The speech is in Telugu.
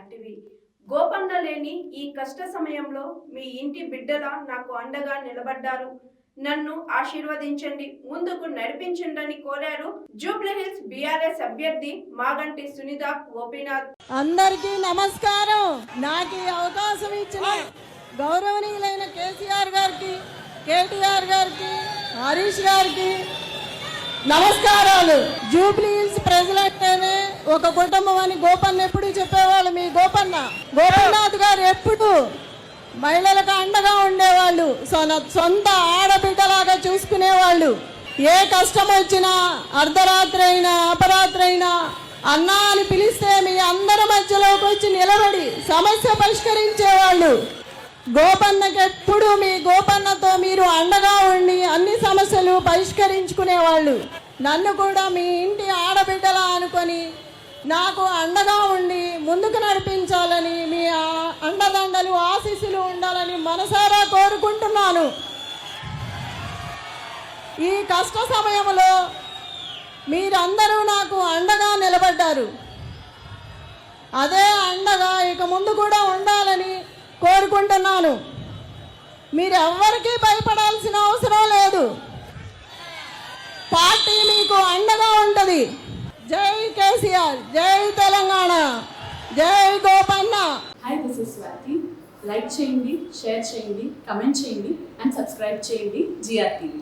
చాటివి గోపన్న లేని ఈ కష్ట సమయంలో మీ ఇంటి బిడ్డలా నాకు అండగా నిలబడ్డారు. నన్ను ఆశీర్వదించండి ముందుకు నడిపించండి కోరారు జూబ్లీహిల్స్ బీఆర్ఎస్ అభ్యర్థి మాగంటి సునీత గోపీనాథ్ అందరికీ నమస్కారం. నాకు ఈ అవకాశం ఇచ్చిన గౌరవనీయులైన కేసీఆర్ గారికి కేటీఆర్ గారికి హరీష్ గారికి నమస్కారాలు. జూబ్లీహిల్స్ హిల్స్ ఒక కుటుంబం అని గోపన్న ఎప్పుడు చెప్పేవాళ్ళు? మీ గోపన్న. గోపన్నాథ్ గారు ఎప్పుడు మహిళలకు అండగా ఉండేవాళ్ళు. సొంత ఆడబిడ్డలాగా చూసుకునేవాళ్ళు. ఏ కష్టం వచ్చినా అర్ధరాత్రి అయినా అపరాత్రి అయినా అన్నా అని పిలిస్తే మీ అందరి మధ్యలోకి వచ్చి నిలబడి సమస్య పరిష్కరించేవాళ్ళు. గోపన్నకి ఎప్పుడు మీ గోపన్నతో మీరు అండగా ఉండి అన్ని సమస్యలు పరిష్కరించుకునేవాళ్ళు. నన్ను కూడా మీ ఇంటి ఆడబిడ్డలా అనుకొని నాకు అండగా ఉండి ముందుకు నడిపించాలని మీ అండదండలు ఆశీస్సులు ఉండాలని మనసారా కోరుకుంటున్నాను. ఈ కష్ట సమయంలో మీరందరూ నాకు అండగా నిలబడ్డారు. అదే అండగా ఇక ముందు కూడా ఉండాలని కోరుకుంటున్నాను. మీరెవ్వరికీ భయపడాల్సిన అవసరం లేదు పార్టీ మీకు అండగా ఉంటుంది జై కేసీఆర్. జై తెలంగాణ. జై Gopanna. Hi this is Swathi like చేయండి షేర్ చేయండి కమెంట్ చేయండి అండ్ సబ్స్క్రైబ్ చేయండి జిఆర్ టీవీ